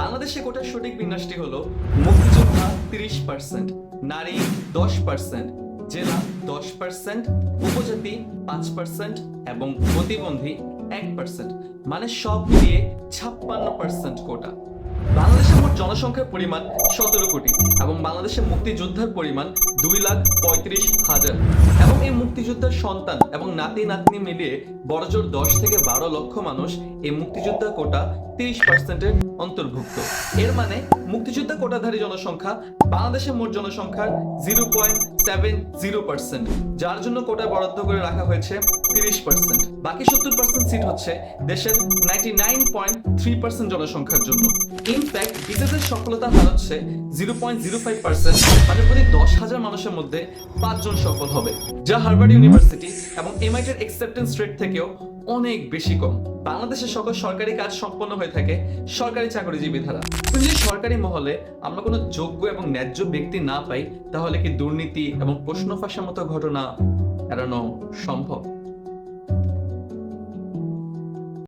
বাংলাদেশে কোটার সঠিক বিন্যাসটি হলো মুক্তিযোদ্ধা তিরিশ পার্সেন্ট নারী দশ পার্সেন্ট জেলা দশ পার্সেন্ট উপজাতি পাঁচ পার্সেন্ট এবং প্রতিবন্ধী এক পার্সেন্ট মানে সব মিলিয়ে ছাপ্পান্ন পার্সেন্ট কোটা। বাংলাদেশের মোট জনসংখ্যার পরিমাণ সতেরো কোটি এবং বাংলাদেশের মুক্তিযোদ্ধার পরিমাণ দুই লাখ পঁয়ত্রিশ হাজার এবং এই মুক্তিযোদ্ধার সন্তান এবং নাতি নাতনি মিলিয়ে বড়জোর দশ থেকে বারো লক্ষ মানুষ এই মুক্তিযোদ্ধা কোটা তিরিশ পার্সেন্টের অন্তর্ভুক্ত। এর মানে মুক্তিযোদ্ধা কোটাধারী জনসংখ্যা বাংলাদেশের মোট জনসংখ্যার zero point seven zero percent, যার জন্য কোটা বরাদ্দ করে রাখা হয়েছে তিরিশ পার্সেন্ট। বাকি সত্তর পার্সেন্ট সিট হচ্ছে দেশের ninety nine point three percent জনসংখ্যার জন্য। ইনফ্যাক্ট বিসিএসের সফলতা হার হচ্ছে zero point zero five percent মানে প্রতি মানুষের মধ্যে পাঁচজন সফল হবে, যা হার্ভার্ড ইউনিভার্সিটি এবং এমআইটির অ্যাকসেপ্টেন্স রেট থেকেও অনেক বেশি কম। বাংলাদেশের সকল সরকারি কাজ সম্পন্ন হয়ে থাকে সরকারি চাকরিজীবী দ্বারা যদি সরকারি মহলে আমরা কোনো যোগ্য এবং ন্যায্য ব্যক্তি না পাই, তাহলে কি দুর্নীতি এবং প্রশ্ন ফাঁসের মতো ঘটনা এড়ানো সম্ভব?